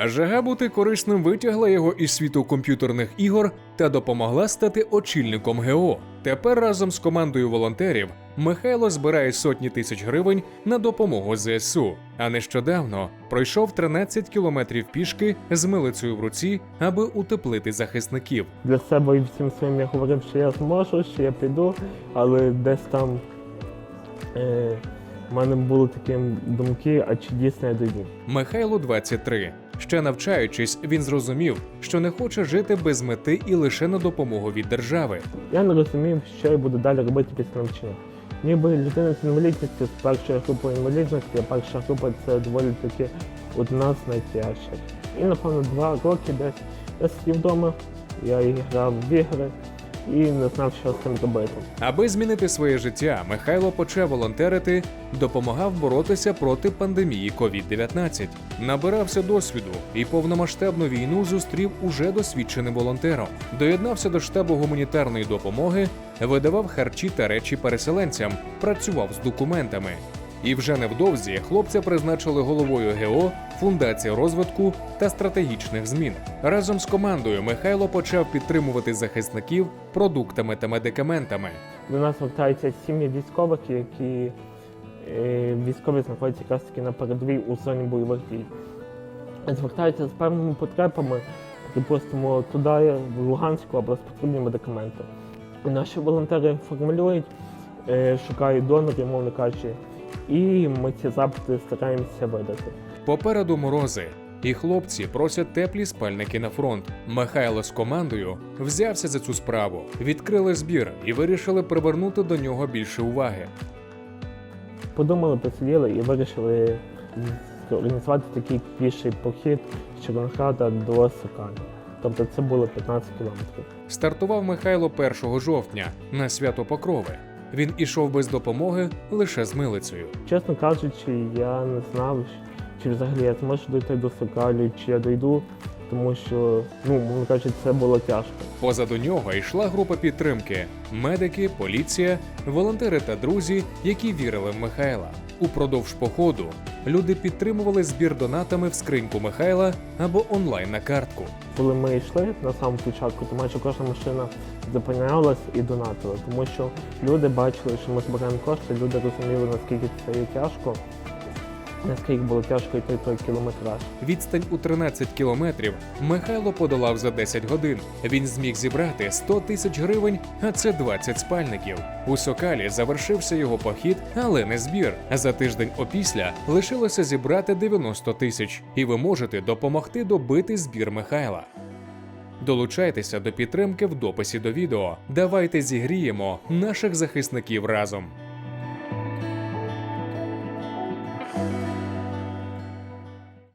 А жага бути корисним витягла його із світу комп'ютерних ігор та допомогла стати очільником ГО. Тепер разом з командою волонтерів Михайло збирає сотні тисяч гривень на допомогу ЗСУ. А нещодавно пройшов 13 кілометрів пішки з милицею в руці, аби утеплити захисників. Для себе і всім своїм я говорив, що я зможу, що я піду, але десь там е, в мене були такі думки, а чи дійсно я дойду. Михайлу 23. Ще навчаючись, він зрозумів, що не хоче жити без мети і лише на допомогу від держави. Я не розумів, що я буду далі робити після навчання. Ніби людина з інвалідністю з першої групи інвалідності, а перша група це доволі таки одна з найтяжчих. І напевно два роки десь я сидів вдома, я грав в ігри і не знав, що з цим робити. Аби змінити своє життя, Михайло почав волонтерити, допомагав боротися проти пандемії COVID-19, набирався досвіду і повномасштабну війну зустрів уже досвідченим волонтером. Доєднався до штабу гуманітарної допомоги, видавав харчі та речі переселенцям, працював з документами. І вже невдовзі хлопця призначили головою ГО, фундація розвитку та стратегічних змін. Разом з командою Михайло почав підтримувати захисників продуктами та медикаментами. До нас звертаються сім'ї військових, які е, військові знаходяться якраз таки на передовій у зоні бойових дій. Звертаються з певними потребами, припустимо, туди, в Луганську область потрібні медикаменти. Наші волонтери формулюють, е, шукають донорів, мовно кажучи, і ми ці запити стараємося видати. Попереду морози, і хлопці просять теплі спальники на фронт. Михайло з командою взявся за цю справу, відкрили збір і вирішили привернути до нього більше уваги. Подумали, посиділи і вирішили організувати такий піший похід з Червонограда до Сокаля. Тобто це було 15 кілометрів. Стартував Михайло 1 жовтня на свято Покрови. Він ішов без допомоги лише з милицею. Чесно кажучи, я не знав, чи взагалі я зможу дойти до сокалі, чи я дойду, тому що, ну, мовно кажучи, це було тяжко. Позаду нього йшла група підтримки: медики, поліція, волонтери та друзі, які вірили в Михайла. Упродовж походу люди підтримували збір донатами в скриньку Михайла або онлайн на картку. Коли ми йшли на самому початку, то майже кожна машина зупинялась і донатила, тому що люди бачили, що ми збираємо кошти, люди розуміли, наскільки це є тяжко, наскільки було тяжко йти той кілометраж. Відстань у 13 кілометрів Михайло подолав за 10 годин. Він зміг зібрати 100 тисяч гривень, а це 20 спальників. У Сокалі завершився його похід, але не збір. За тиждень опісля лишилося зібрати 90 тисяч, і ви можете допомогти добити збір Михайла. Долучайтеся до підтримки в дописі до відео. Давайте зігріємо наших захисників разом. Thank you.